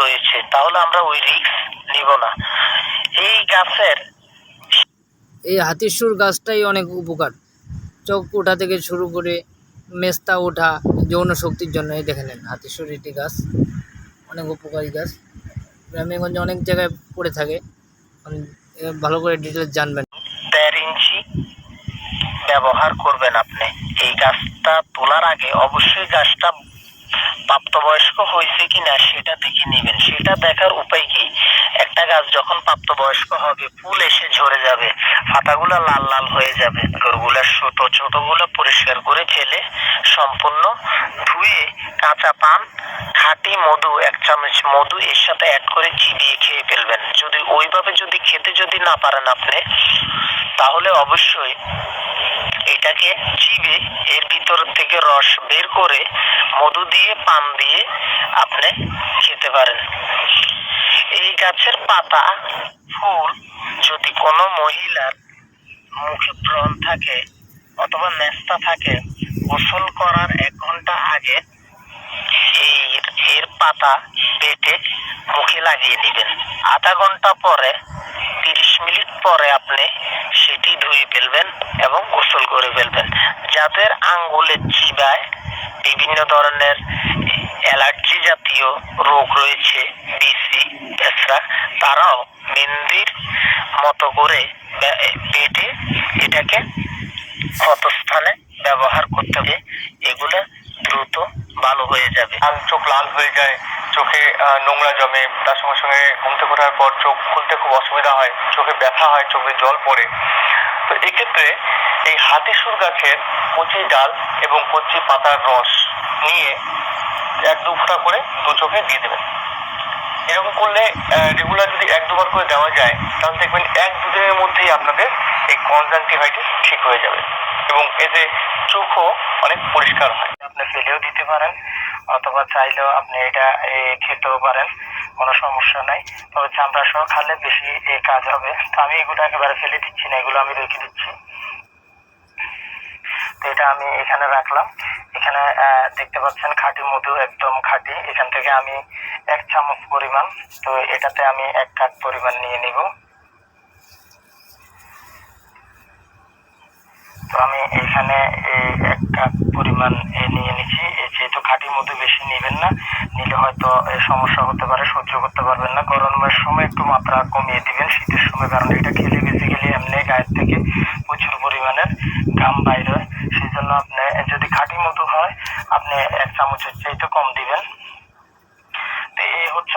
রয়েছে তাহলে আমরা ওই রিস্ক নিব না। এই গাছের এই হাতিসুর গাছটাই অনেক উপকার। চোখ ওঠা থেকে শুরু করে মেস্তা ওঠা যৌন শক্তির জন্য। এই দেখে নেন হাতিসুর একটি গাছ অনেক উপকারী গাছ। গ্রামেগঞ্জে অনেক জায়গায় পড়ে থাকে। ভালো করে ডিটেলস জানবেন। দেড় ইঞ্চি ব্যবহার করবেন আপনি। এই গাছটা তোলার আগে অবশ্যই গাছটা প্রাপ্তবয়স্ক হয়েছে কিনা সেটা দেখে নেবেন। সেটা দেখার উপায় কি? একটা গাছ যখন প্রাপ্তবয়স্ক হবে, ফুল এসে ঝরে যাবে, পাতাগুলো লাল লাল হয়ে যাবে গরুগুলা ছোট, ছোটগুলো পরিষ্কার করে ফেলে, সম্পূর্ণ ধুয়ে কাঁচা পান, খাঁটি মধু, এক চামচ মধু এর সাথে অ্যাড করে চিবিয়ে খেয়ে ফেলবেন। যদি ওইভাবে যদি খেতে যদি না পারেন আপনি, তাহলে অবশ্যই এটাকে চিবে এর ভিতর থেকে রস বের করে মধু দিয়ে পান দিয়ে আপনি খেতে পারেন। এই গাছের পাতা, ফুল যদি কোনো মহিলার মুখে ব্রণ থাকে অথবা নেস্তা থাকে, গোসল করার এক ঘণ্টা আগে এই এর পাতা বেটে মুখে লাগিয়ে দিবেন আধা ঘণ্টা পরে পরে আপনি সেটি ধুয়ে ফেলবেন এবং গোসল করে ফেলবেন। যাদের আঙ্গুলের চিবায় বিভিন্ন ধরনের অ্যালার্জি জাতীয় রোগ রয়েছে, বিসি এছাড়া তারাও মেহেন্দির মতো করে বেটে এটাকে ক্ষতস্থানে ব্যবহার করতে হবে। এগুলো দ্রুত ভালো হয়ে যাবে। চোখ লাল হয়ে যায়, চোখে নোংরা জমে, তার সঙ্গে সঙ্গে ঘুম থেকে ওঠার পর চোখ খুলতে খুব অসুবিধা হয়, চোখে ব্যথা হয়, চোখে জল পড়ে। তো এক্ষেত্রে এই হাতিসুর গাছের কচি ডাল এবং কচি পাতার রস নিয়ে এক দু ফোঁটা করে দু চোখে দিয়ে দেবেন। এরকম করলে রেগুলার যদি এক দুবার করে দেওয়া যায়, তাহলে দেখবেন এক দুদিনের মধ্যেই আপনাদের এই কনজাংটিভাইটিস ঠিক হয়ে যাবে এবং এতে চোখও অনেক পরিষ্কার হয়। পারেন, অথবা চাইলেও আপনি এটা খেতেও পারেন, কোনো সমস্যা নাই। তবে চামড়া সহ খালে বেশি এ, কাজ হবে। তো আমি এগুলো একেবারে ফেলে দিচ্ছি না, এগুলো আমি রেখে দিচ্ছি। তো এটা আমি এখানে রাখলাম। এখানে দেখতে পাচ্ছেন খাঁটি মধু, একদম খাঁটি। এখান থেকে আমি এক চামচ পরিমাণ, তো এটাতে আমি এক কাপ পরিমাণ নিয়ে নিব। তো আমি এখানে এই এক কাপ পরিমাণ নিয়ে নিচ্ছি। মধ্যে বেশি নেবেন না। নিলে হয়তো সমস্যা হতে পারে, সহ্য করতে পারবেন না। গরমের সময় একটু মাত্রা কমিয়ে দিবেন শীতের সময়, কারণ এটা খেলে বেসিক্যালি এমনি গায়ের থেকে প্রচুর পরিমাণের ঘাম বাইর হয়। সেই জন্য আপনি যদি খাঁটি মতো হয়, আপনি এক চামচের চাইতে কম দিবেন। তো এই হচ্ছে